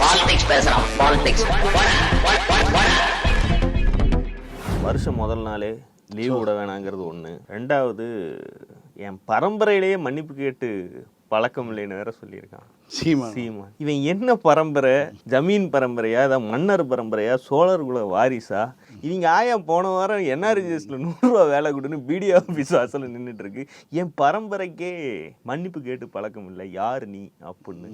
Politics பேசுறான் politics வருஷம் முதல் நாளே லீவ் விட வேணாங்கிறது ஒன்று ரெண்டாவது என் பரம்பரையிலேயே மன்னிப்பு கேட்டு பழக்கம் இல்லைன்னு வேற சொல்லியிருக்கான். சீமா சீமா இவன் என்ன பரம்பரை? ஜமீன் பரம்பரையா? அதான் மன்னர் பரம்பரையா? சோழர் குல வாரிசா? இவங்க ஆயா போன வாரம் என்ஆர்ஜிஎஸ்ல நூறுரூவா வேலை கொடுன்னு பிடிஓ ஆஃபீஸ் வாசல்ல நின்றுட்டு இருக்கு என் பரம்பரைக்கே மன்னிப்பு கேட்டு பழக்கம் இல்லை. யார் நீ? அப்படின்னு.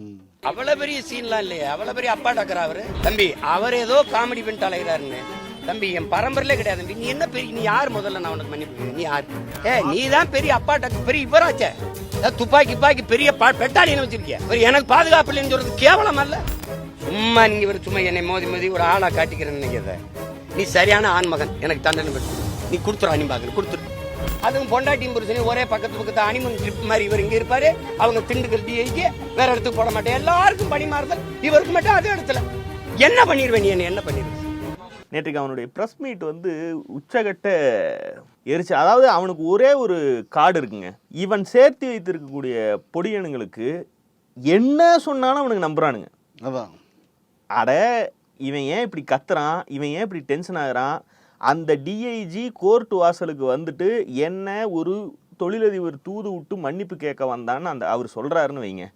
அவ்வளவு பெரிய சீன்லாம் இல்லையே. அவ்வளவு பெரிய அப்பா டாக்கர் அவரு. தம்பி அவர் ஏதோ காமெடி பண்ணிட்டு அலைகிறாருன்னு. தம்பி என் பரம்பரையிலே கிடையாது. தம்பி. நீ என்ன பெரிய நீ யார் முதல்ல நான் உனக்கு மன்னிப்பு? நீ யார்? ஏ நீ தான் பெரிய அப்பா டாக்கர் பெரிய இவராச்சே. துப்பாக்கி துப்பாக்கி பெரிய பெட்டாலியன் வச்சிருக்கிய. ஒரு எனக்கு பாதுகாப்பு இல்லைன்னு சொல்றது கேவலம் அல்ல சும்மா நீங்க ஒரு சும்மா என்னை மோதி மோதி ஒரு ஆளா காட்டிக்கிறேன்னு நினைக்கிறத நீ சரியான ஆண்மகன் எனக்கு தண்டனை பெற்று நீ கொடுத்துரு பாக்கணும் கொடுத்துரு. அதுவும் பொண்டாட்டியும் புருஷனையும் ஒரே பக்கத்து பக்கத்து அனிமன் ட்ரிப் மாதிரி இவர் இங்க இருப்பாரு. அவங்க திண்டுக்கல் டிஐக்கு வேற இடத்துக்கு போட மாட்டேன். எல்லாருக்கும் பணி மாறுதல். இவருக்கு மட்டும் அதே இடத்துல. என்ன பண்ணிடுவேன் நீ? என்ன என்ன பண்ணிடுவேன் நேற்றுக்கு அவனுடைய ப்ரெஸ் மீட் வந்து உச்சகட்ட எரிச்சு அதாவது அவனுக்கு ஒரே ஒரு கார்டு இருக்குங்க. இவன் சேர்த்து வைத்திருக்கக்கூடிய பொடியனுங்களுக்கு என்ன சொன்னாலும் அவனுக்கு நம்புறானுங்க. அதான். அட இவன் ஏன் இப்படி கத்துறான்? இவன் ஏன் இப்படி டென்ஷன் ஆகுறான்? அந்த டிஐஜி கோர்ட் வாசலுக்கு வந்துட்டு என்ன ஒரு தொழிலதிபர் தூது விட்டு மன்னிப்பு கேட்க வந்தான்னு அந்த அவர் சொல்றாருன்னு வைங்க.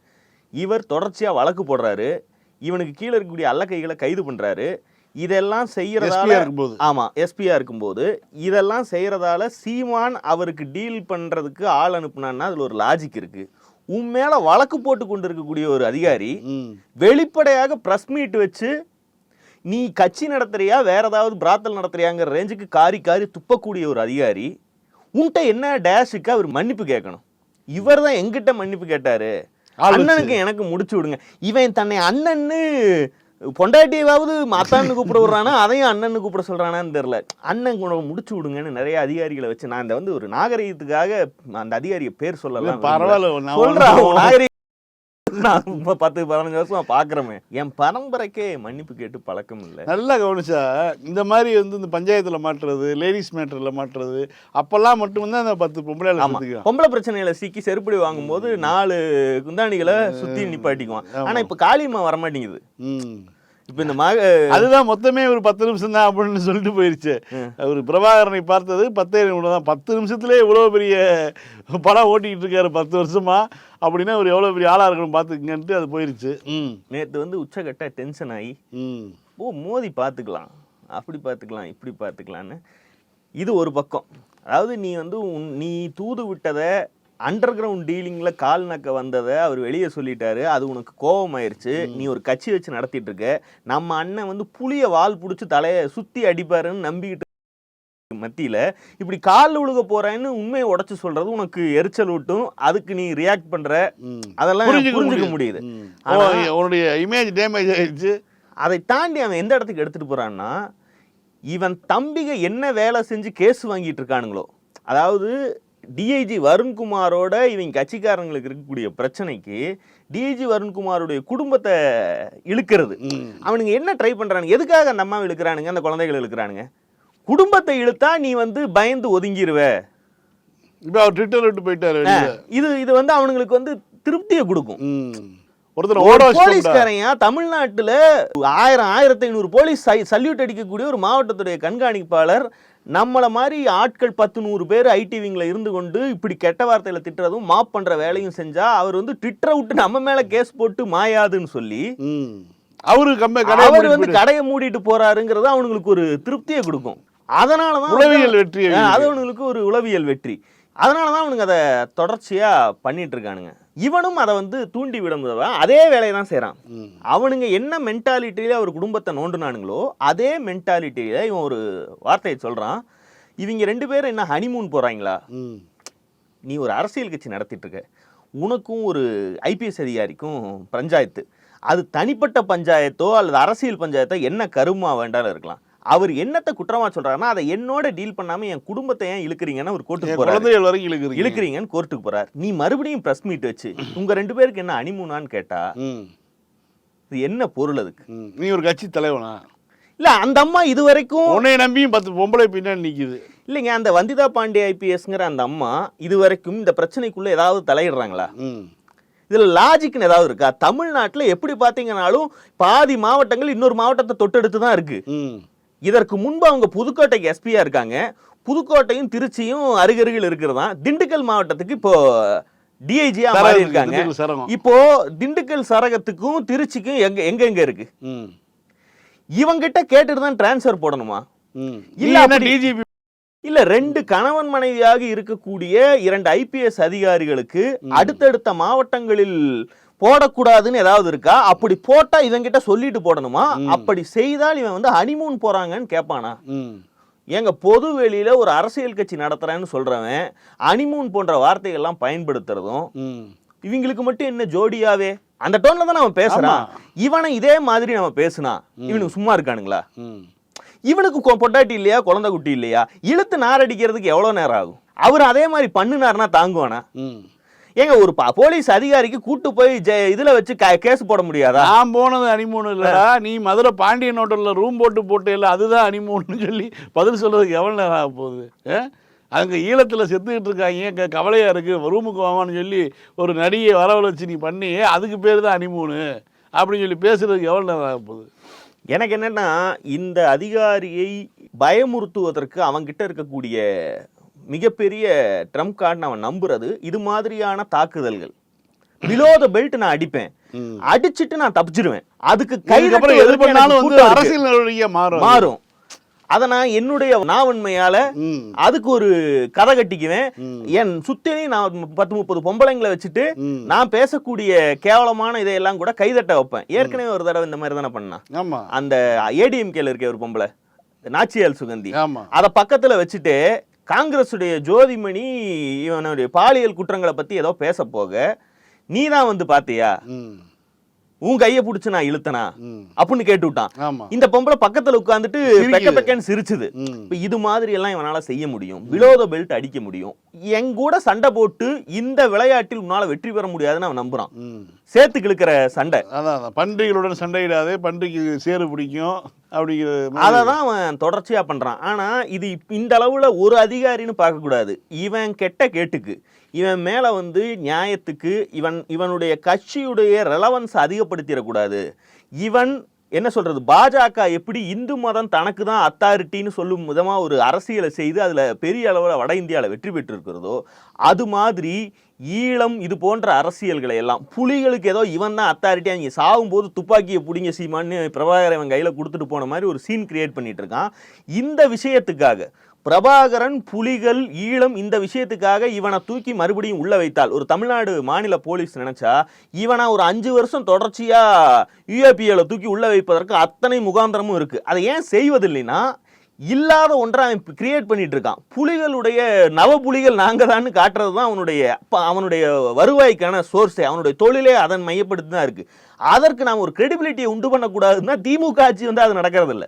இவர் தொடர்ச்சியாக வழக்கு போடுறாரு. இவனுக்கு கீழே இருக்கக்கூடிய அல்லக்கைகளை கைது பண்றாரு. இதெல்லாம் செய்யறதால இருக்கும்போது. ஆமா எஸ்பியா இருக்கும்போது. இதெல்லாம் செய்யறதால சீமான் அவருக்கு டீல் பண்றதுக்கு ஆள் அனுப்புனான்னா அதுல ஒரு லாஜிக் இருக்கு. உன் மேல வழக்கு போட்டு கொண்டு இருக்கக்கூடிய ஒரு அதிகாரி வெளிப்படையாக ப்ரெஸ் மீட் வச்சு நீ கட்சி நடத்துறியா? வேற ஏதாவது பிராத்தல் நடத்துறியாங்கிற ரேஞ்சுக்கு காரி காரி துப்பக்கூடிய ஒரு அதிகாரி உன்கிட்ட என்ன டேஷுக்கு அவர் மன்னிப்பு கேட்கணும். இவர் தான் எங்கிட்ட மன்னிப்பு கேட்டாரு. அண்ணனுக்கு எனக்கு முடிச்சு விடுங்க. இவன் தன்னை அண்ணன்னு பொண்டாட்டியாவது அத்தான்னு கூப்பிட விடுறானா அதையும் அண்ணன்னு கூப்பிட சொல்றானான்னு தெரியல. அண்ணன் கூட முடிச்சு விடுங்கன்னு நிறைய அதிகாரிகளை வச்சு நான் இந்த வந்து ஒரு நாகரிகத்துக்காக அந்த அதிகாரிய பேர் சொல்லலாம். பரவாயில்ல, நாகரிக நான் இப்ப பத்து பதினஞ்சு வருஷமா பாக்குறமே. என் பரம்பரைக்கே மன்னிப்பு கேட்டு பழக்கம் இல்லை. நல்லா கவனிச்சா இந்த மாதிரி வந்து இந்த பஞ்சாயத்துல மாட்டுறது லேடிஸ் மேட்டர்ல மாட்டுறது அப்பெல்லாம் மட்டும்தான் அந்த பத்து பொம்பளை ஆமா. பொம்பளை பிரச்சனையில சிக்கி செருப்படி வாங்கும்போது நாலு குந்தாணிகளை சுத்தி நிப்பாட்டிக்குவான். ஆனா இப்ப காளியம்மா வரமாட்டேங்குது. இப்ப இந்த மக அதுதான் மொத்தமே ஒரு பத்து நிமிஷம் தான் அப்படின்னு சொல்லிட்டு போயிருச்சு. அவர் பிரபாகரனை பார்த்தது பத்தே நிமிடம் தான். பத்து நிமிஷத்துலேயே இவ்வளோ பெரிய படம் ஓட்டிக்கிட்டு இருக்காரு பத்து வருஷமா. அப்படின்னா அவர் எவ்வளோ பெரிய ஆளாக இருக்கணும் பார்த்துக்கங்கன்ட்டு அது போயிருச்சு. ம். நேத்து வந்து உச்சகட்ட டென்ஷன் ஆகி ம். ஓ மோதி பார்த்துக்கலாம். அப்படி பார்த்துக்கலாம் இப்படி பார்த்துக்கலான்னு இது ஒரு பக்கம். அதாவது நீ வந்து உன்- நீ தூது விட்டதை அண்டர் கிரவுண்ட் டீலிங்கில் கால் நக்க வந்ததை அவர் வெளியே சொல்லிட்டாரு. அது உனக்கு கோபமாயிருச்சு நீ ஒரு கட்சி வச்சு நடத்திட்டு இருக்க நம்ம அண்ணன் வந்து புளிய வால் பிடிச்சி தலையை சுற்றி அடிப்பாருன்னு நம்பிக்கிட்டு மத்தியில இப்படி காலில் விழுக போறேன்னு உண்மையை உடைச்சு சொல்றது உனக்கு எரிச்சல் விட்டும் அதுக்கு நீ ரியாக்ட் பண்ற. அதெல்லாம் புரிஞ்சுக்க முடியுது. உன்னுடைய இமேஜ் டேமேஜ் ஆயிடுச்சு அதை தாண்டி அவன் எந்த இடத்துக்கு எடுத்துட்டு போறான்னா இவன் தம்பிக என்ன வேலை செஞ்சு கேஸ் வாங்கிட்டு இருக்கானுங்களோ. அதாவது டிஐஜி வருண்குமாரோட இவங்க கட்சிக்காரங்களுக்கு இருக்கக்கூடிய பிரச்சனைக்கு டிஐஜி வருண்குமாரோடைய குடும்பத்தை இழுக்கிறது. அவனுங்க என்ன ட்ரை பண்றானுங்க எதுக்காக அந்த அம்மா இழுக்கிறானுங்க அந்த குழந்தைகள் இழுக்கிறானுங்க குடும்பத்தை இழுத்தா நீ வந்து பயந்து ஒதுங்கிருவ இப்போ அவர் ட்விட்டர் விட்டு போயிட்டாரு. இது இது வந்து அவனுங்களுக்கு வந்து திருப்தியை கொடுக்கும். ஒருத்தர். போலீஸ்காரன் தமிழ்நாட்டுல ஆயிரம் ஆயிரத்தி ஐநூறு போலீஸ் சல்யூட் அடிக்கக்கூடிய ஒரு மாவட்டத்துடைய கண்காணிப்பாளர் நம்மள மாதிரி ஆட்கள் பத்து நூறு பேர் ஐடி விங்ல இருந்து கொண்டு இப்படி கெட்ட வார்த்தையில திட்டுறதும் மாப் பண்ற வேலையும் செஞ்சா அவர் வந்து ட்விட்டரை விட்டு நம்ம மேல கேஸ் போட்டு மாயாதுன்னு சொல்லி ம். அவரு வந்து கடையை மூடிட்டு போறாருங்கிறது அவனுங்களுக்கு ஒரு திருப்தியை கொடுக்கும். அதனாலதான் உளவியல் வெற்றி அது அவனுங்களுக்கு ஒரு உளவியல் வெற்றி. அதனால தான் அவனுங்க அதை தொடர்ச்சியாக பண்ணிட்டு இருக்கானுங்க. இவனும் அதை வந்து தூண்டி விடும்போது அதே வேலையை தான் செய்கிறான். அவனுங்க என்ன மென்டாலிட்டியில அவர் குடும்பத்தை நோண்டுனானுங்களோ அதே மென்டாலிட்டியில இவன் ஒரு வார்த்தையை சொல்கிறான் இவங்க ரெண்டு பேரும் என்ன ஹனிமூன் போகிறாங்களா. நீ ஒரு அரசியல் கட்சி நடத்திட்டு இருக்க. உனக்கும் ஒரு ஐபிஎஸ் அதிகாரிக்கும் பஞ்சாயத்து. அது தனிப்பட்ட பஞ்சாயத்தோ அல்லது அரசியல் பஞ்சாயத்தோ என்ன கருமா வேண்டாலும் இருக்கலாம். அவர் என்னத்தை குற்றமா சொல்றாருன்னா அதை என்னோட டீல் பண்ணாம என் குடும்பத்தை ஏன் இழுக்கிறீங்கன்னு அவர் கோர்ட்டுக்கு போறாரு. வரைக்கும் இழுக்குறீங்க. இழுக்கிறீங்கன்னு கோர்ட்டுக்கு போறார். நீ மறுபடியும் பிரஸ் மீட் வச்சு உங்க ரெண்டு பேருக்கு என்ன அனிமூனான்னு கேட்டா. இது என்ன பொருள் அதுக்கு. நீ ஒரு கட்சி தலைவனா? இல்ல அந்த அம்மா இது வரைக்கும் உன்னை நம்பியும் பத்து பொம்பளை பின்னாடி நிக்குது. இல்லைங்க அந்த வந்திதா பாண்டே ஐபிஎஸ்ங்கிற அந்த அம்மா இது வரைக்கும் இந்த பிரச்சனைக்குள்ள ஏதாவது தலையிடுறாங்களா. இதுல லாஜிக்னு ஏதாவது இருக்கா? தமிழ்நாட்டுல எப்படி பாத்தீங்கன்னாலும் பாதி மாவட்டங்கள் இன்னொரு மாவட்டத்தை தொட்டெடுத்து தான் இருக்கு. ம். இதற்கு முன்பு அவங்க புதுக்கோட்டைக்கு எஸ்பியா இருக்காங்க. புதுக்கோட்டையும் திருச்சியும் அருகருகில் இருக்கிறதா? திண்டுக்கல் மாவட்டத்துக்கு இப்போ டிஐஜியா மாறி இருக்காங்க. இப்போ திண்டுக்கல் சரகத்துக்கும் திருச்சிக்கும் எங்க எங்க எங்க இருக்கு இவங்கிட்ட கேட்டுட்டு தான் டிரான்ஸ்ஃபர் போடணுமா? இல்ல, டிஜிபி இல்ல ரெண்டு கணவன் மனைவியாக இருக்கக்கூடிய இரண்டு ஐபிஎஸ் அதிகாரிகளுக்கு அடுத்தடுத்த மாவட்டங்களில் போடக்கூடாதுன்னு ஏதாவது இருக்கா? அப்படி போட்டா இவங்கிட்ட சொல்லிட்டு போடணுமா? அப்படி செய்தால் இவன் வந்து ஹனிமூன் போறாங்கன்னு கேட்பானா ஏங்க பொது வெளியில ஒரு அரசியல் கட்சி நடத்துறேன்னு சொல்றவன் அனிமூன் போன்ற வார்த்தைகள்லாம் பயன்படுத்துறதும் இவங்களுக்கு மட்டும் என்ன ஜோடியாவே? அந்த டோன்ல தான் அவன் பேசுறான். இவனை இதே மாதிரி நம்ம பேசுனா இவனுக்கு சும்மா இருக்கானுங்களா? இவனுக்கு பொண்டாட்டி இல்லையா குழந்தை குட்டி இல்லையா? இழுத்து நாரடிக்கிறதுக்கு எவ்வளவு நேரம் ஆகும்? அவர் அதே மாதிரி பண்ணுனாருன்னா தாங்குவானா? ஏங்க ஒரு ப- போலீஸ் அதிகாரிக்கு கூட்டு போய் ஜெ- இதுல வச்சு க- கேஸ் போட முடியாதா? நான் போனது அனிமூன் இல்லடா. நீ மதுரை பாண்டியன் ஹோட்டலில் ரூம் போட்டு போட்டு இல்லை அதுதான் அனிமூன்னு சொல்லி பதில் சொல்றதுக்கு எவ்வளோ நேரம் ஆக போகுது? அங்கே ஈழத்தில் செத்துக்கிட்டு இருக்காங்க. க கவலையாக இருக்குது ரூமுக்கு வாமான்னு சொல்லி ஒரு நடிகை வரவழைச்சு நீ பண்ணி அதுக்கு பேர் தான் அனிமூனு அப்படின்னு சொல்லி பேசுறதுக்கு எவ்வளோ நேரம் ஆக போகுது? எனக்கு என்னன்னா இந்த அதிகாரியை பயமுறுத்துவதற்கு அவன்கிட்ட இருக்கக்கூடிய மிகப்பெரிய ட்ரம்ப் கார்டு அவன் நம்புறது இது மாதிரியான தாக்குதல்கள். பிலோ த பெல்ட் நான் அடிப்பேன். அடிச்சிட்டு நான் தப்பிச்சிருவேன். அதுக்கு கை இதுக்கப்புறம் எது பண்ணாலும் வந்து அரசியல் மாறும் மாறும். அத நான் என்னுடைய நாவன்மையால அதுக்கு ஒரு கதை கட்டிக்குவேன். என் சுத்திலையும் நான் பத்து முப்பது பொம்பளைங்களை வச்சுட்டு. நான் பேசக்கூடிய கேவலமான இதையெல்லாம் கூட கைதட்ட வைப்பேன். ஏற்கனவே ஒரு தடவை இந்த மாதிரி தானே ஆமாம் அந்த ஏடிஎம்கேல இருக்க ஒரு பொம்பளை நாச்சியால் சுகந்தி. அத பக்கத்துல வச்சுட்டு காங்கிரஸுடைய ஜோதிமணி இவனுடைய பாலியல் குற்றங்களை பத்தி ஏதோ பேச போக நீ தான் வந்து பாத்தியா? ம். உன் கையை பிடிச்சு நான் இழுத்தனா? அப்படின்னு கேட்டு விட்டான் இந்த பொம்பளை பக்கத்துல உட்கார்ந்துட்டு சிரிக்குது. பெக்க பெக்கன்னு சிரிச்சுது. இது மாதிரி எல்லாம் இவனால செய்ய முடியும். விலோத பெல்ட் அடிக்க முடியும். என் கூட சண்டை போட்டு இந்த விளையாட்டில் உன்னால வெற்றி பெற முடியாதுன்னு அவன் நம்புறான். ம். சேர்த்து கிழக்கிற சண்டை. அதான். பன்றிகளுடன் சண்டையிடாதே பன்றிக்கு சேறு பிடிக்கும். அப்படிங்கிற அதை தான் அவன் தொடர்ச்சியாக பண்ணுறான் ஆனால் இது இந்த அளவில் ஒரு அதிகாரின்னு பார்க்கக்கூடாது. இவன் கெட்ட கேட்டுக்கு. இவன் மேலே வந்து நியாயத்துக்கு இவன் இவனுடைய கட்சியுடைய ரெலவன்ஸ் அதிகப்படுத்திடக்கூடாது. இவன் என்ன சொல்றது பாஜக எப்படி இந்து மதம் தனக்கு தான் அத்தாரிட்டின்னு சொல்லும் விதமா ஒரு அரசியலை செய்து அதுல பெரிய அளவில் வட இந்தியாவில் வெற்றி பெற்றிருக்கிறதோ அது மாதிரி ஈழம் இது போன்ற அரசியல்களை எல்லாம் புலிகளுக்கு ஏதோ இவன் தான் அத்தாரிட்டி அவங்க சாகும்போது துப்பாக்கியை பிடிங்க சீமான்னு பிரபாகரன் இவன் கையில் கொடுத்துட்டு போன மாதிரி ஒரு சீன் கிரியேட் பண்ணிட்டு இருக்கான். இந்த விஷயத்துக்காக பிரபாகரன் புலிகள் ஈழம் இந்த விஷயத்துக்காக இவனை தூக்கி மறுபடியும் உள்ள வைத்தால் ஒரு தமிழ்நாடு மாநில போலீஸ் நினைச்சா இவனை ஒரு அஞ்சு வருஷம் தொடர்ச்சியா யூஏபிஏல தூக்கி உள்ள வைப்பதற்கு அத்தனை முகாந்திரமும் இருக்கு. அதை ஏன் செய்வதில்லைன்னா இல்லாத ஒன்றை அவன் கிரியேட் பண்ணிட்டு இருக்கான். புலிகளுடைய நவ புலிகள் நாங்கள் தான் காட்டுறது தான் அவனுடைய அவனுடைய வருவாய்க்கான சோர்ஸே அவனுடைய தொழிலே அதன் மையப்படுத்தி தான் இருக்குது அதற்கு நாம் ஒரு கிரெடிபிலிட்டியை உண்டு பண்ணக்கூடாதுன்னா திமுக ஆட்சி வந்து அது நடக்கிறது இல்ல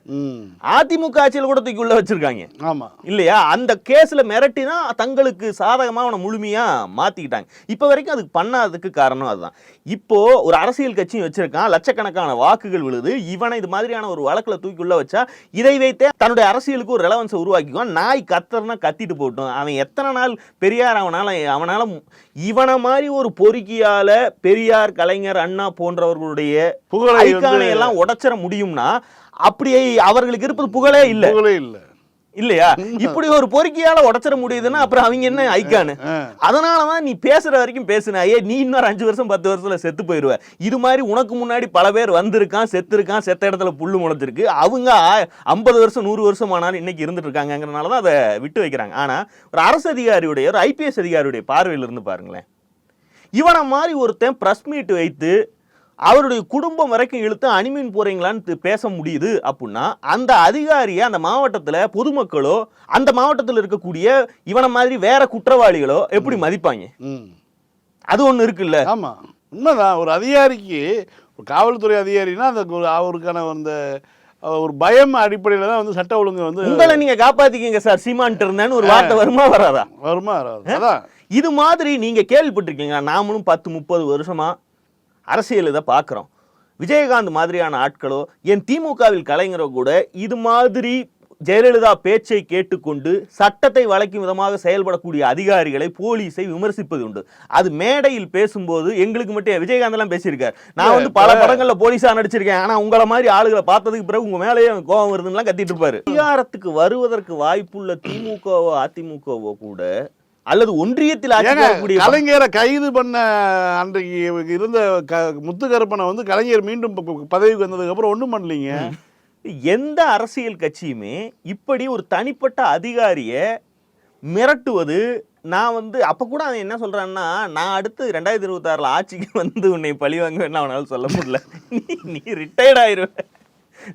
அதிமுக ஆட்சியில் கூட தூக்கி உள்ள வச்சிருக்காங்க. ஆமாம் இல்லையா? அந்த கேஸ்ல மிரட்டி தான் தங்களுக்கு சாதகமா அவனை முழுமையா மாத்திக்கிட்டாங்க. இப்போ வரைக்கும் அதுக்கு பண்ணாததுக்கு காரணம் அதுதான். இப்போ ஒரு அரசியல் கட்சியும் வச்சிருக்கான். லட்சக்கணக்கான வாக்குகள் விழுது. இவனை இது மாதிரியான ஒரு வழக்குல தூக்கி உள்ள வச்சா இதை வைத்தே தன்னுடைய அரசியலுக்கு ஒரு ரெலவன்ஸை உருவாக்கிக்குவான். நாய் கத்தர்னா கத்திட்டு போட்டோம் அவன் எத்தனை நாள் பெரியார் அவனால அவனால இவனை மாதிரி ஒரு பொறுக்கியால பெரியார் கலைஞர் அண்ணா போன்றவர்களுடைய புகழை எல்லாம் உடைச்சிட முடியும்னா அப்படியே அவர்களுக்கு இருப்பது புகழே இல்ல. புகழே இல்லை. இல்லையா? இப்படி ஒரு பொறுக்கியால உடைச்சிட முடியுதுன்னா அப்புறம் அவங்க என்ன ஐக்கானு. அதனாலதான் நீ பேசுற வரைக்கும் பேசுன. ஐயே நீ இன்னொரு அஞ்சு வருஷம் பத்து வருஷத்துல செத்து போயிருவ. இது மாதிரி உனக்கு முன்னாடி பல பேர் வந்திருக்கான் செத்து இருக்கான் செத்த இடத்துல புல்லு முளைச்சிருக்கு அவங்க ஐம்பது வருஷம் நூறு வருஷம் ஆனாலும் இன்னைக்கு இருந்துட்டு இருக்காங்கிறனால தான் அதை விட்டு வைக்கிறாங்க. ஆனா ஒரு அரசு அதிகாரியுடைய ஒரு ஐபிஎஸ் அதிகாரியுடைய பார்வையில இருந்து பாருங்களேன். இவனை மாதிரி ஒருத்தன் பிரஸ் மீட் வைத்து அவருடைய குடும்பம் வரைக்கும் இழுத்து அனிமீன் போறீங்களான்னு பேச முடியுது அப்படின்னா அந்த அதிகாரியை அந்த மாவட்டத்துல பொதுமக்களோ அந்த மாவட்டத்தில் இருக்கக்கூடிய இவனை மாதிரி வேற குற்றவாளிகளோ எப்படி மதிப்பாங்க? அது ஒண்ணு இருக்குல்ல. ஆமாம் உண்மைதான். ஒரு அதிகாரிக்கு ஒரு காவல்துறை அதிகாரினா அந்த அவருக்கான அந்த ஒரு பயம் அடிப்படையில் தான் வந்து சட்ட ஒழுங்கு வந்து உங்களை நீங்க காப்பாத்திக்கங்க சார். சீமான்ட்டு இருந்தேன்னு ஒரு வார்த்தை வருமா வராதா? வருமா வராது. இது மாதிரி நீங்க கேள்விப்பட்டிருக்கீங்க நாமளும் பத்து முப்பது வருஷமா அரசியல் இதை பார்க்குறோம். விஜயகாந்த் மாதிரியான ஆட்களோ என் திமுகவில் கலைஞரோ கூட இது மாதிரி ஜெயலலிதா பேச்சை கேட்டுக்கொண்டு சட்டத்தை வளைக்கும் விதமாக செயல்படக்கூடிய அதிகாரிகளை போலீஸை விமர்சிப்பது உண்டு. அது மேடையில் பேசும்போது எங்களுக்கு மட்டும் விஜயகாந்த் எல்லாம் பேசியிருக்காரு. நான் வந்து பல படங்கள்ல போலீஸா நடிச்சிருக்கேன். ஆனா உங்களை மாதிரி ஆளுகளை பார்த்ததுக்கு பிறகு உங்க மேலேயே கோபம் வருதுன்னு கத்திட்டு இருப்பாரு. அதிகாரத்துக்கு வருவதற்கு வாய்ப்புள்ள திமுகவோ அதிமுகவோ கூட அல்லது ஒன்றியத்தில் ஆட்சி கலைஞரை கைது பண்ண அன்றைக்கு இருந்த க முத்துக்கருப்பனை வந்து கலைஞர் மீண்டும் பதவிக்கு வந்ததுக்கு அப்புறம் ஒண்ணும் பண்ணலீங்க. எந்த அரசியல் கட்சியுமே இப்படி ஒரு தனிப்பட்ட அதிகாரியை மிரட்டுவது நான் வந்து அப்ப கூட அவன் என்ன சொல்றான்னா நான் அடுத்து ரெண்டாயிரத்தி இருபத்தாறுல ஆட்சிக்கு வந்து உன்னை பழி வாங்குவேன்னு அவனால சொல்ல முடியல. நீ ரிட்டையர்ட் ஆயிருவ.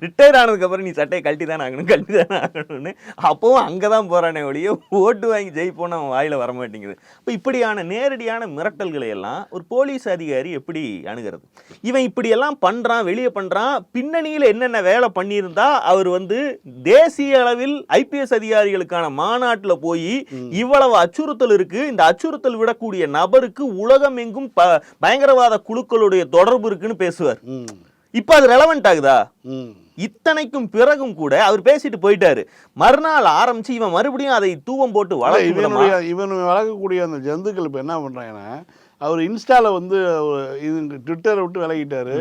ரிட்டையர் ஆனதுக்கு அப்புறம் நீ சட்டையை கழட்டி தான் ஆகணும் கழட்டி தான் ஆகணும்னு. அப்பவும் அங்கே தான் போறானே ஒழிய ஓட்டு வாங்கி ஜெயிப்போன்னு அவன் வாயில வர மாட்டேங்குது இப்போ இப்படியான நேரடியான மிரட்டல்களை எல்லாம் ஒரு போலீஸ் அதிகாரி எப்படி அணுகிறது? இவன் இப்படி எல்லாம் பண்றான் வெளியே பண்றான் பின்னணியில் என்னென்ன வேலை பண்ணியிருந்தா அவர் வந்து தேசிய அளவில் ஐபிஎஸ் அதிகாரிகளுக்கான மாநாட்டுல போய் இவ்வளவு அச்சுறுத்தல் இருக்கு. இந்த அச்சுறுத்தல் விடக்கூடிய நபருக்கு உலகம் எங்கும் பயங்கரவாத குழுக்களுடைய தொடர்பு இருக்குன்னு பேசுவார். இப்ப அது ரெலவெண்ட் ஆகுதா? ம். இத்தனைக்கும் பிறகும் கூட அவர் பேசிட்டு போயிட்டாரு. மறுநாள் ஆரம்பிச்சு இவன் மறுபடியும் அதை தூவம் போட்டு இவனுடைய இவன் வளர்க்கக்கூடிய அந்த ஜந்துக்கள் இப்போ என்ன பண்ணுறாங்கன்னா அவர் இன்ஸ்டால வந்து இது ட்விட்டரை விட்டு விலகிட்டாரு.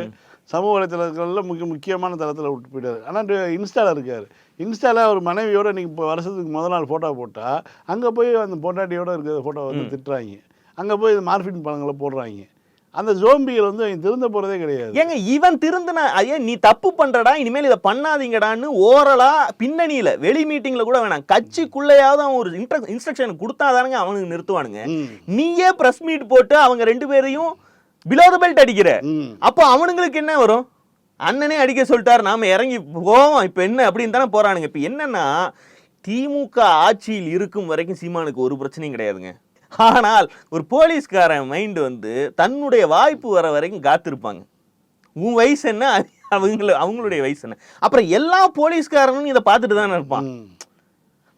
சமூக வலைத்தளங்களில் முக்கிய முக்கியமான தளத்தில் விட்டு போயிட்டாரு. ஆனால் இன்ஸ்டால இருக்காரு. இன்ஸ்டால அவர் மனைவியோட இன்னைக்கு இப்போ வருஷத்துக்கு முதல் நாள் ஃபோட்டோ போட்டால் அங்கே போய் அந்த பொண்டாட்டியோட இருக்கிற ஃபோட்டோ வந்து திட்டுறாங்க. அங்கே போய் மார்பின் பழங்களை போடுறாங்க. அந்த ஜோம்பிகள் வந்து திருந்த போகிறதே கிடையாது. ஏங்க இவன் திருந்தின ஐயா நீ தப்பு பண்றடா இனிமேல் இதை பண்ணாதீங்கடான்னு ஓரலா பின்னணியில வெளி மீட்டிங்ல கூட வேணாம். கட்சிக்குள்ளேயாவது அவன் ஒரு இன்ஸ்ட்ரக்ஷன் கொடுத்தாதானுங்க அவனுக்கு நிறுத்துவானுங்க. நீயே பிரஸ் மீட் போட்டு அவங்க ரெண்டு பேரையும் பிலோ த பெல்ட் அடிக்கிற. அப்போ அவனுங்களுக்கு என்ன வரும்? அண்ணனே அடிக்க சொல்லிட்டாரு நாம இறங்கி போவோம் இப்போ என்ன அப்படின்னு தானே போறானுங்க. இப்போ என்னன்னா திமுக ஆட்சியில் இருக்கும் வரைக்கும் சீமானுக்கு ஒரு பிரச்சனையும் கிடையாதுங்க. ஆனால் ஒரு போலீஸ்காரன் மைண்டு வந்து தன்னுடைய வாய்ப்பு வர வரைக்கும் காத்திருப்பாங்க. உன் வயசு என்ன? அவங்கள அவங்களுடைய வயசு என்ன? அப்புறம் எல்லா போலீஸ்காரனும் இதை பார்த்துட்டு தானே இருப்பான்.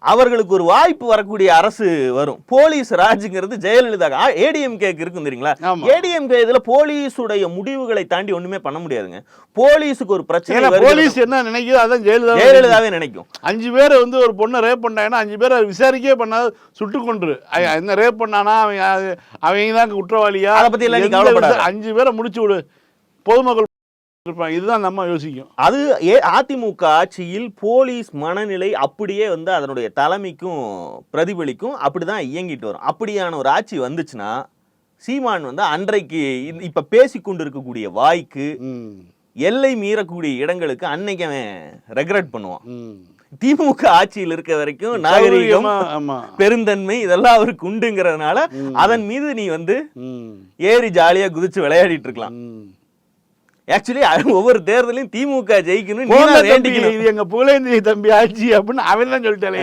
அவர்களுக்கு ஒரு வாய்ப்பு வரக்கூடிய அரசு வரும். போலீஸ் ராஜுங்கிறது ஜெயலலிதா ஏடிஎம்கேக்கு இருக்கும் தெரியுங்களா. ஏடிஎம்கே இதுல போலீஸுடைய முடிவுகளை தாண்டி ஒண்ணுமே பண்ண முடியாதுங்க. போலீஸுக்கு ஒரு பிரச்சனை. போலீஸ் என்ன நினைக்குதோ அதான் ஜெயலலிதா ஜெயலலிதாவே நினைக்கும். அஞ்சு பேரை வந்து ஒரு பொண்ணை ரேப் பண்ணாங்கன்னா அஞ்சு பேரை விசாரிக்கவே பண்ணாத சுட்டு ஐயா, என்ன ரேப் பண்ணானா அவன் யா- அவங்க தான் குற்றவாளியா? அதை பத்தி எல்லாம் அஞ்சு பேரை முடிச்சு விடு. பொதுமக்கள் இருப்பாங்க. இதுதான் நம்ம யோசிக்கும். அது ஏ அதிமுக ஆட்சியில் போலீஸ் மனநிலை அப்படியே வந்து அதனுடைய தலைமைக்கும் பிரதிபலிக்கும் அப்படிதான் இயங்கிட்டு வரும். அப்படியான ஒரு ஆட்சி வந்துச்சுன்னா சீமான் வந்து அன்றைக்கு இப்ப பேசி கொண்டு இருக்கக்கூடிய வாய்க்கு எல்லை மீறக்கூடிய இடங்களுக்கு அன்னைக்கு அவன் ரெக்ரெட் பண்ணுவான். திமுக ஆட்சியில் இருக்க வரைக்கும் நாகரிகம் பெருந்தன்மை இதெல்லாம் அவருக்கு உண்டுங்கிறதுனால அதன் மீது நீ வந்து ஏறி ஜாலியா குதிச்சு விளையாடிட்டு இருக்கலாம். ஆக்சுவலி ஒவ்வொரு தேர்தலையும் திமுக ஜெயிக்கணும் எங்க புகழேந்தி தம்பி ஆட்சி அப்படின்னு அவன் தான் சொல்லிட்டாலே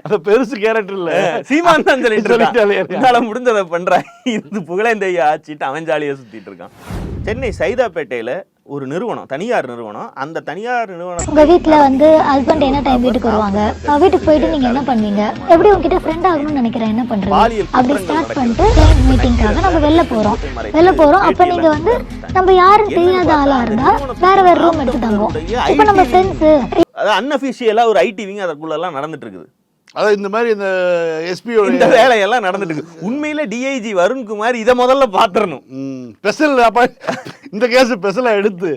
அது பெருசு கேரக்டர் இல்ல. சீமான் தான் சொல்லிட்டு முடிஞ்சதை பண்றேன் இது புகழேந்தைய ஆச்சிட்டு அவன் ஜாலியா சுத்திட்டு இருக்கான். சென்னை சைதாப்பேட்டையில ஒரு நிறுவனம் தனியார் நிறுவனம். அந்த தனியார் நிறுவனம் உங்க வீட்ல வந்து ஹஸ்பண்ட் என்ன டைம் வீட்டுக்கு வருவாங்க? வீட்டுக்கு போயிட்டு நீங்க என்ன பண்ணுவீங்க? எப்படி உங்ககிட்ட ஃப்ரெண்ட் ஆகணும்னு நினைக்கிறேன்? என்ன பண்றது? அப்படி ஸ்டார்ட் பண்ணிட்டு மீட்டிங்காக நம்ம வெளில போறோம். வெளில போறோம். அப்ப நீங்க வந்து நம்ம யாரும் தெரியாத ஆளா இருந்தா வேற வேற ரூம் எடுத்து தங்குவோம். இப்ப நம்ம ஃப்ரெண்ட்ஸ் அதாவது அன்அபிஷியலா ஒரு ஐடி விங் அதற்குள்ள எல்லாம் நடந்துட்டு இருக்குது. அதான் இந்த மாதிரி இந்த இந்த எஸ்பியோட வேலையெல்லாம் நடந்துட்டு இருக்கு உண்மையில டிஐஜி வருண்குமார் இதை முதல்ல பாத்துறணும் ஸ்பெஷல் அப்ப இந்த கேஸ் ஸ்பெஷலா எடுத்து?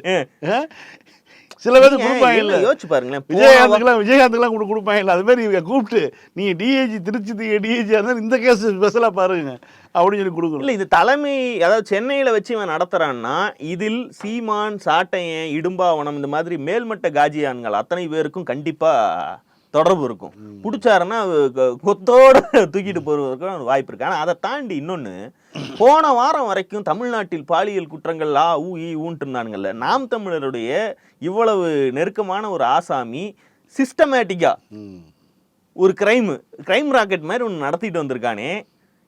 சில பேர் நீங்க கொடுப்பாங்க இல்ல, இல்ல. யோசிச்சு பாருங்களேன் போன விஜயகாந்துக்கெல்லாம் விஜயகாந்துக்கெல்லாம் கூட கொடுப்பாங்க இல்ல. அது மாதிரி இவங்க கூப்பிட்டு நீங்க டிஏஜி திருச்சி டிஏஜி இருந்தால் இந்த கேஸ் ஸ்பெஷலா பாருங்க அப்படின்னு சொல்லி கொடுக்கணும். இல்ல இது தலைமை அதாவது சென்னையில வச்சு இவன் நடத்துறான்னா இதில் சீமான் சாட்டையன் இடும்பாவனம் இந்த மாதிரி மேல்மட்ட காஜியான்கள் அத்தனை பேருக்கும் கண்டிப்பா தொடர்பு இருக்கும். பிடிச்சாருன்னா கொத்தோட தூக்கிட்டு போறதுக்கு ஒரு வாய்ப்பு இருக்கு. ஆனா அதை தாண்டி இன்னொன்னு போன வாரம் வரைக்கும் தமிழ்நாட்டில் பாலியல் குற்றங்கள் ஆ ஊ ஈ ஊன்ட்டு இருந்தானுங்கல்ல. நாம் தமிழருடைய இவ்வளவு நெருக்கமான ஒரு ஆசாமி சிஸ்டமேட்டிக்கா ம். ஒரு கிரைம் கிரைம் ராக்கெட் மாதிரி ஒன்று நடத்திட்டு வந்திருக்கானே.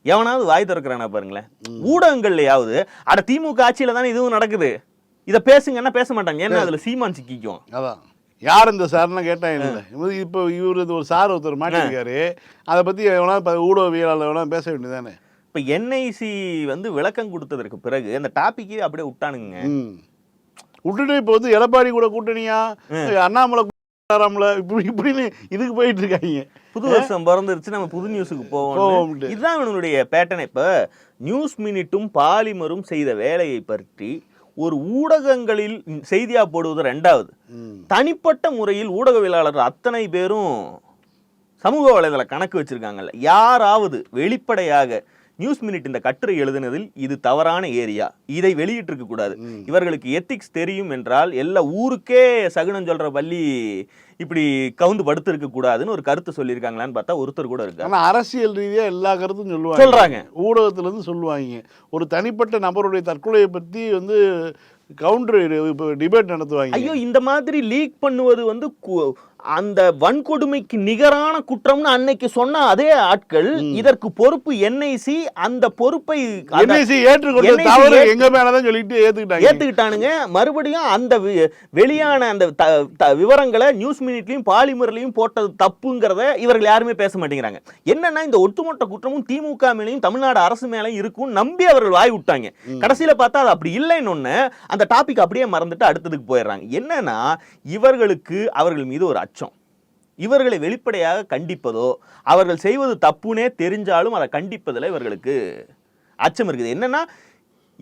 எவனாவது வாய் திறக்கிறானா பாருங்களேன். ஊடகங்கள்லயாவது அட திமுக ஆட்சியில தானே இதுவும் நடக்குது. இதை பேசுங்கன்னா பேச மாட்டாங்க. ஏன்னா அதுல சீமான் சிக்கிக்கும். அதான். யார் இந்த சார்னு கேட்டா இல்லை. இப்போ இவர் ஒரு சார் ஒருத்தர் மாட்டிருக்காரு அதை பத்தி எவனா இப்ப ஊடகவியலாளர் எவனா பேச வேண்டியதானே இப்ப என்ஐசி வந்து விளக்கம் கொடுத்ததற்கு பிறகு அந்த டாபிக்கே அப்படியே விட்டானுங்க. விட்டுட்டு இப்போ வந்து எடப்பாடி கூட கூட்டணியா? அண்ணாமலை ஆறாம்ல இப்படி இப்படின்னு இதுக்கு போயிட்டு இருக்காங்க புது வருஷம் பிறந்துருச்சு நம்ம புது நியூஸுக்கு போவோம். இதுதான் இவனுடைய பேட்டர்ன் இப்ப நியூஸ் மினிட்டும் பாலிமரும் செய்த வேலையை பற்றி ஒரு ஊடகங்களில் செய்தியா போடுவது ரெண்டாவது. தனிப்பட்ட முறையில் ஊடகவியலாளர் அத்தனை பேரும் சமூக வலைதள கணக்கு வச்சிருக்காங்கல்ல. யாராவது வெளிப்படையாக நியூஸ் மினிட் இந்த கட்டுரை எழுதினதில் இது தவறான ஏரியா. இதை வெளியிட்டிருக்க கூடாது. இவர்களுக்கு எத்திக்ஸ் தெரியும் என்றால் எல்லா ஊருக்கே சகுனம் சொல்ற பள்ளி இப்படி கவுந்து படுத்திருக்க கூடாதுன்னு ஒரு கருத்து சொல்லியிருக்காங்களான்னு பார்த்தா ஒருத்தர் கூட இருக்காரு. ஆனா அரசியல் ரீதியா எல்லா கருத்தும் சொல்லுவாங்க. சொல்றாங்க. ஊடகத்துல இருந்து சொல்லுவாங்க. ஒரு தனிப்பட்ட நபருடைய தற்கொலையை பத்தி வந்து கவுண்டர் இப்போ டிபேட் நடத்துவாங்க. ஐயோ இந்த மாதிரி லீக் பண்ணுவது வந்து அந்த வன்கொடுமைக்கு நிகரான குற்றம்னு அன்னைக்கு சொன்ன அதே ஆட்கள் இதற்கு பொறுப்பு என்ஐசி அந்த பொறுப்பை எங்க மேலதான் சொல்லிட்டு ஏத்துக்கிட்டாங்க. ஏத்துக்கிட்டானுங்க. மறுபடியும் அந்த வெளியான அந்த விவரங்களை நியூஸ் மினிட்லயும் பாலிமர்லயும் போட்டது தப்புங்கிறத இவர்கள் யாருமே பேச மாட்டேங்கிறாங்க. என்னன்னா இந்த ஒட்டுமொத்த குற்றமும் திமுக மேலையும் தமிழ்நாடு அரசு மேலையும் இருக்கும் நம்பி அவர்கள் வாய் விட்டாங்க. கடைசியில பார்த்தா அது அப்படி இல்லைன்னு அந்த டாபிக் அப்படியே மறந்துட்டு அடுத்ததுக்கு போயிடுறாங்க. என்னன்னா இவர்களுக்கு அவர்கள் மீது ஒரு அச்சம். இவர்களை வெளிப்படையாக கண்டிப்பதோ அவர்கள் செய்வது தப்புனே தெரிஞ்சாலும் அதை கண்டிப்பதில் இவர்களுக்கு அச்சம் இருக்குது. என்னன்னா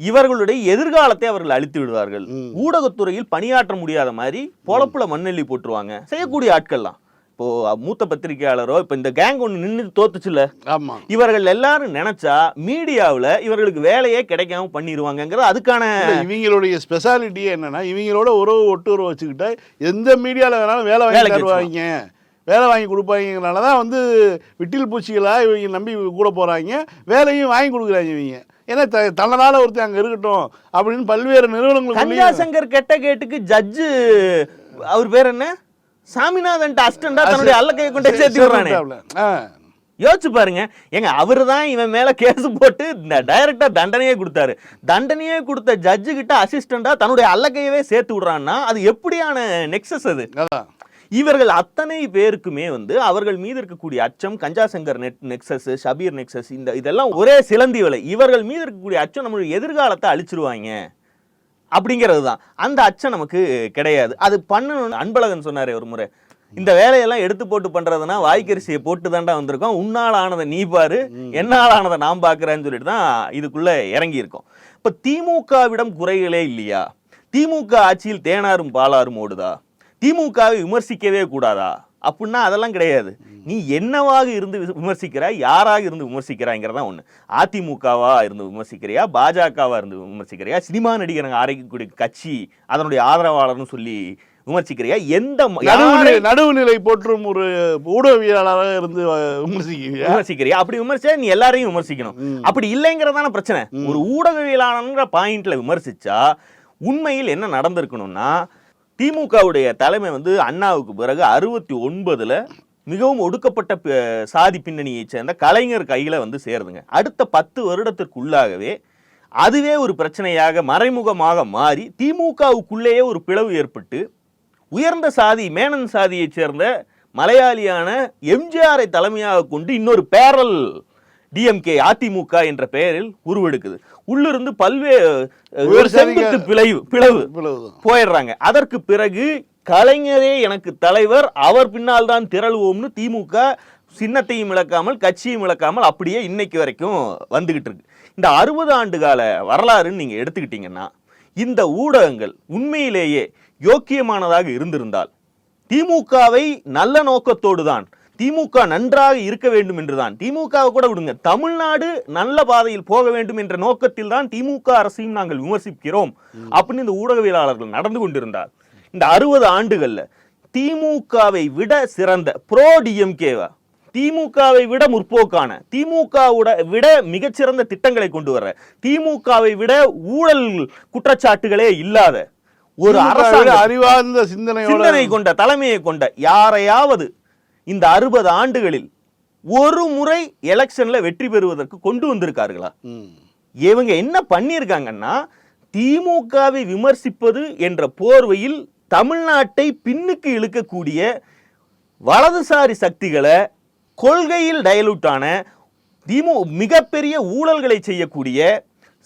இவர்களுடைய எதிர்காலத்தை அவர்கள் அழித்து விடுவார்கள். ஊடகத்துறையில் பணியாற்ற முடியாத மாதிரி பொழப்புல மண்ணெல்லி போட்டுருவாங்க. செய்யக்கூடிய ஆட்கள்லாம். இப்போ மூத்த பத்திரிகையாளரோ இப்போ இந்த கேங் ஒன்று நின்று தோத்துச்சுல ஆமா. இவர்கள் எல்லாரும் நினைச்சா மீடியாவுல இவர்களுக்கு வேலையே கிடைக்காம பண்ணிடுவாங்கங்கிறது அதுக்கான இவங்களுடைய ஸ்பெஷாலிட்டியே என்னன்னா இவங்களோட உறவு ஒட்டுறவு வச்சுக்கிட்டா எந்த மீடியால வேணாலும் வேலை வாங்கி தருவாங்க. வேலை வாங்கி கொடுப்பாங்கனால தான் வந்து விட்டில் பூச்சிகளா இவங்க நம்பி கூட போறாங்க. வேலையும் வாங்கி கொடுக்குறாங்க இவங்க. ஏன்னா தன்னதால ஒருத்தன் அங்க இருக்கட்டும் அப்படின்னு பல்வேறு கஞ்சா நிறுவனங்களுக்கு சங்கர் கெட்ட கேட்டுக்கு ஜட்ஜு அவர் பேர் என்ன? சாமிநாதன் அசிஸ்டண்டா தன்னுடைய அல்லக்கையை கொண்டு சேர்த்து விடுறானே. யோசிச்சு பாருங்க. ஏங்க அவரு தான் இவன் மேல கேஸ் போட்டு டைரக்டா தண்டனையே கொடுத்தாரு. தண்டனையே கொடுத்த ஜட்ஜு கிட்ட அசிஸ்டண்டா தன்னுடைய அல்லக்கையவே சேர்த்து விடுறான்னா அது எப்படியான நெக்ஸஸ் அது? இவர்கள் அத்தனை பேருக்குமே வந்து அவர்கள் மீது இருக்கக்கூடிய அச்சம் கஞ்சா Shankar net nexus Shabbir nexus இந்த இதெல்லாம் ஒரே சிலந்தி வலை. இவர்கள் மீது இருக்கக்கூடிய அச்சம் நம்மளுடைய எதிர்காலத்தை அழிச்சிருவாங்க. அப்படிங்கிறது தான் அந்த அச்சம் நமக்கு கிடையாது. அது பண்ணணும்னு அன்பழகன் சொன்னாரே ஒரு முறை. இந்த வேலையெல்லாம் எடுத்து போட்டு பண்றதுன்னா வாய்க்கரிசியை போட்டு தாண்டா வந்திருக்கோம். உன்னால் ஆனதை நீ பாரு என்னால் ஆனதை நான் பார்க்கறேன்னு சொல்லிட்டு தான் இதுக்குள்ள இறங்கி இருக்கோம் இப்ப திமுகவிடம் குறைகளே இல்லையா? திமுக ஆட்சியில் தேனாரும் பாலாரும் ஓடுதா? திமுகவை விமர்சிக்கவே கூடாதா? அப்படின்னா அதெல்லாம் கிடையாது. நீ என்னவாக இருந்து விமர்சிக்கிறாய் யாராக இருந்து விமர்சிக்கிறாய்ங்கிறதா ஒண்ணு. அதிமுகவா இருந்து விமர்சிக்கிறியா பாஜகவா இருந்து விமர்சிக்கிறியா சினிமா நடிகர் அரைக்கக்கூடிய கட்சி அதனுடைய ஆதரவாளர்னு சொல்லி விமர்சிக்கிறியா? எந்த நடுவுநிலை போற்றும் ஒரு ஊடகவியலாளராக இருந்து அஹ், விமர்சிக்கிறீங்க விமர்சிக்கிறியா? அப்படி விமர்சிச்சா நீ எல்லாரையும் விமர்சிக்கணும். அப்படி இல்லைங்கிறதான பிரச்சனை. ஒரு ஊடகவியலாளங்கிற பாயிண்ட்ல விமர்சிச்சா உண்மையில் என்ன நடந்திருக்கணும்னா திமுகவுடைய தலைமை வந்து அண்ணாவுக்கு பிறகு அறுபத்தி ஒன்பதுல மிகவும் ஒடுக்கப்பட்ட சாதி பின்னணியைச் சேர்ந்த கலைஞர் கையில் வந்து சேருதுங்க. அடுத்த பத்து வருடத்திற்குள்ளாகவே அதுவே ஒரு பிரச்சனையாக மறைமுகமாக மாறி திமுகவுக்குள்ளேயே ஒரு பிளவு ஏற்பட்டு உயர்ந்த சாதி மேனன் சாதியைச் சேர்ந்த மலையாளியான எம்ஜிஆரை தலைமையாக கொண்டு இன்னொரு பேரல் டிஎம்கே அதிமுக என்ற பெயரில் உருவெடுக்குது. உள்ளிருந்து பல்வேறு ஒரு செங்குத்து பிளவு பிளவு. போயிடுறாங்க அதற்கு பிறகு கலைஞரே எனக்கு தலைவர் அவர் பின்னால் தான் திரளுவோம்னு திமுக சின்னத்தையும் இழக்காமல் கட்சியும் இழக்காமல் அப்படியே இன்னைக்கு வரைக்கும் வந்துகிட்டு இருக்கு இந்த அறுபது ஆண்டு கால வரலாறுன்னு நீங்க எடுத்துக்கிட்டீங்கன்னா இந்த ஊடகங்கள் உண்மையிலேயே யோக்கியமானதாக இருந்திருந்தால் திமுகவை நல்ல நோக்கத்தோடு தான் திமுக நன்றாக இருக்க வேண்டும் என்றுதான். திமுகவை கூட விடுங்க. தமிழ்நாடு நல்ல பாதையில் போக வேண்டும் என்ற நோக்கத்தில் தான் திமுக அரசையும் நாங்கள் விமர்சிக்கிறோம். அப்படின்னு இந்த ஊடகவியலாளர்கள் நடந்து கொண்டிருந்தார். இந்த அறுபது ஆண்டுகள்ல திமுகவை விட சிறந்த ப்ரோ டிஎம்கேவா திமுகவை விட முற்போக்கான திமுகவோட விட மிகச்சிறந்த திட்டங்களை கொண்டு வர திமுகவை விட ஊழல் குற்றச்சாட்டுகளே இல்லாத ஒரு அரசாங்க அறிவார்ந்த சிந்தனை கொண்ட தலைமையை கொண்ட யாரையாவது இந்த அறுபது ஆண்டுகளில் ஒரு முறை எலெக்ஷன்ல வெற்றி பெறுவதற்கு கொண்டு வந்திருக்கார்களா. இவங்க என்ன பண்ணியிருக்காங்கன்னா திமுகவை விமர்சிப்பது என்ற போர்வையில் தமிழ்நாட்டை பின்னுக்கு இழுக்கக்கூடிய வலதுசாரி சக்திகளை கொள்கையில் டயலூட்டான திமு மிகப்பெரிய ஊழல்களை செய்யக்கூடிய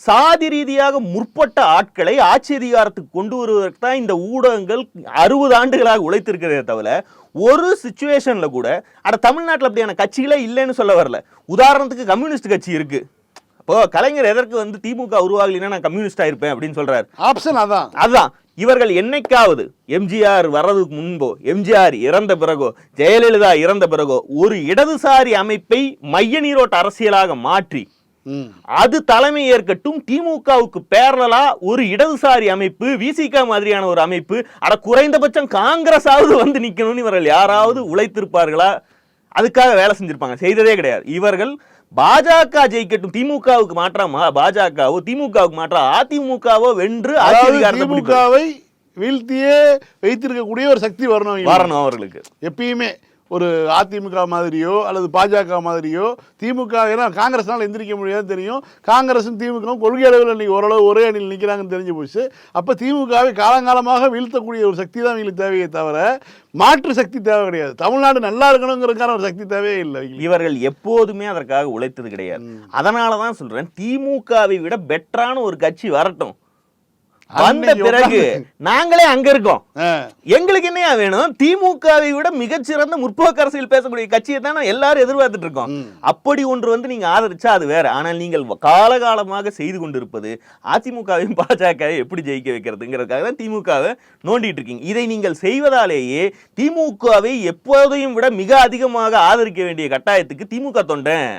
சாதி ரீதியாக முற்பட்ட ஆட்களை ஆட்சி அதிகாரத்துக்கு கொண்டு வருவதற்கு தான் இந்த ஊடகங்கள் அறுபது ஆண்டுகளாக உழைத்திருக்கிறதே தவிர ஒரு சுச்சுவேஷன்ல கூட அட தமிழ்நாட்டில் அப்படியான கட்சிகளே இல்லைன்னு சொல்ல வரல. உதாரணத்துக்கு கம்யூனிஸ்ட் கட்சி இருக்கு. அப்போ கலைஞர் எதற்கு வந்து திமுக உருவாகலைன்னா நான் கம்யூனிஸ்டா இருப்பேன் அப்படின்னு சொல்றாரு. ஆப்ஷன் அதான். அதுதான் இவர்கள் என்னைக்காவது எம்ஜிஆர் வர்றதுக்கு முன்போ எம்ஜிஆர் இறந்த பிறகோ ஜெயலலிதா இறந்த பிறகோ ஒரு இடதுசாரி அமைப்பை மைய நீரோட்ட அரசியலாக மாற்றி அது தலைமை ஏற்கட்டும் திமுகவுக்கு பேரலா ஒரு இடதுசாரி அமைப்பு விசிக மாதிரியான ஒரு அமைப்பு. அட குறைந்தபட்சம் காங்கிரஸாவது வந்து நிக்கணும்னு இவர்கள் யாராவது உழைத்திருப்பார்களா? அதுக்காக வேலை செஞ்சிருப்பாங்க. செய்ததே கிடையாது. இவர்கள் பாஜக ஜெயிக்கட்டும் திமுகவுக்கு மாற்றா மா- பாஜகவோ திமுகவுக்கு மாற்றா அதிமுகவோ வென்று. திமுகவை வீழ்த்தியே வைத்திருக்கக்கூடிய ஒரு சக்தி வரணும். வரணும் அவர்களுக்கு. எப்பயுமே. ஒரு அதிமுக மாதிரியோ அல்லது பாஜக மாதிரியோ திமுக ஏன்னா காங்கிரஸ்னால எந்திரிக்க முடியாது தெரியும். காங்கிரஸும் திமுகவும் கொள்கை அளவில் இன்னைக்கு ஓரளவு ஒரே அணியில் நிற்கிறாங்கன்னு தெரிஞ்சு போச்சு. அப்போ திமுகவை காலங்காலமாக வீழ்த்தக்கூடிய ஒரு சக்தி தான் இவங்களுக்கு தேவையே தவிர மாற்று சக்தி தேவை கிடையாது. தமிழ்நாடு நல்லா இருக்கணுங்கிறதுக்கான ஒரு சக்தி தேவையே இல்லை. இவர்கள் எப்போதுமே அதற்காக உழைத்தது கிடையாது. அதனால தான் சொல்றேன் திமுகவை விட பெட்டரான ஒரு கட்சி வரட்டும். வந்த பிறகு நாங்களே அங்க இருக்கோம். எங்களுக்கு என்னையா வேணும்? திமுகவை விட மிகச்சிறந்த முற்போக்கு அரசியல் பேசக்கூடிய கட்சியை தான் எல்லாரும் எதிர்பார்த்துட்டு இருக்கோம். அப்படி ஒன்று வந்து நீங்க ஆதரிச்சா அது வேற. ஆனால் நீங்கள் காலகாலமாக செய்து கொண்டிருப்பது அதிமுகவையும் பாஜகவை எப்படி ஜெயிக்க வைக்கிறதுங்கிறதுக்காக தான் திமுகவை நோண்டிட்டு இருக்கீங்க. இதை நீங்கள் செய்வதாலேயே திமுகவை எப்போதையும் விட மிக அதிகமாக ஆதரிக்க வேண்டிய கட்டாயத்துக்கு திமுக தொண்டன்.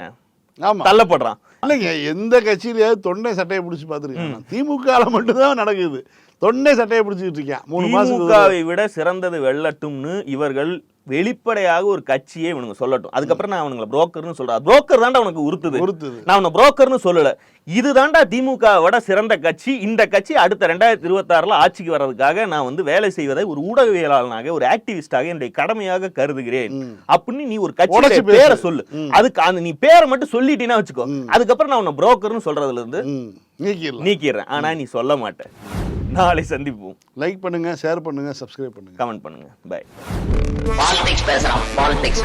தள்ளப்படுறான். இல்லைங்க எந்த கட்சியிலயாவது தொண்டை சட்டையை பிடிச்சி பார்த்துருக்கேன் திமுகவில் மட்டும்தான் நடக்குது. தொண்டை சட்டையை பிடிச்சிட்டு இருக்கேன். மூணு திமுகவை விட சிறந்தது வெல்லட்டும்னு இவர்கள் வெளிப்படையாக ஒரு கட்சியே இவனுங்க சொல்லட்டும். அதுக்கப்புறம் நான் அவனுங்களை புரோக்கர்னு சொல்றேன். புரோக்கர் தான்டா உனக்கு உறுத்துது. உறுத்துது. நான் உன்னை புரோக்கர்னு சொல்லல. இதுதான்டா திமுக விட சிறந்த கட்சி. இந்த கட்சி அடுத்த ரெண்டாயிரத்தி இருபத்தாறுல ஆட்சிக்கு வர்றதுக்காக நான் வந்து வேலை செய்வதை ஒரு ஊடகவியலாளனாக ஒரு ஆக்டிவிஸ்டாக என்னுடைய கடமையாக கருதுகிறேன். அப்படின்னு நீ ஒரு பேசு. பேரை சொல்லு. அதுக்கு அந்த நீ பேரை மட்டும் சொல்லிட்டீன்னா வச்சுக்கோ. அதுக்கப்புறம் நான் உன்னை புரோக்கர்னு சொல்றதுல இருந்து நீக்கிடலாம். நீக்கிடுறேன். ஆனா நீ சொல்ல மாட்ட. நாளை சந்திப்போம். லைக் பண்ணுங்க ஷேர் பண்ணுங்க சப்ஸ்கிரைப் பண்ணுங்க. கமெண்ட் பண்ணுங்க. பை பாலிடிக்ஸ் பேசுறான் பாலிடிக்ஸ்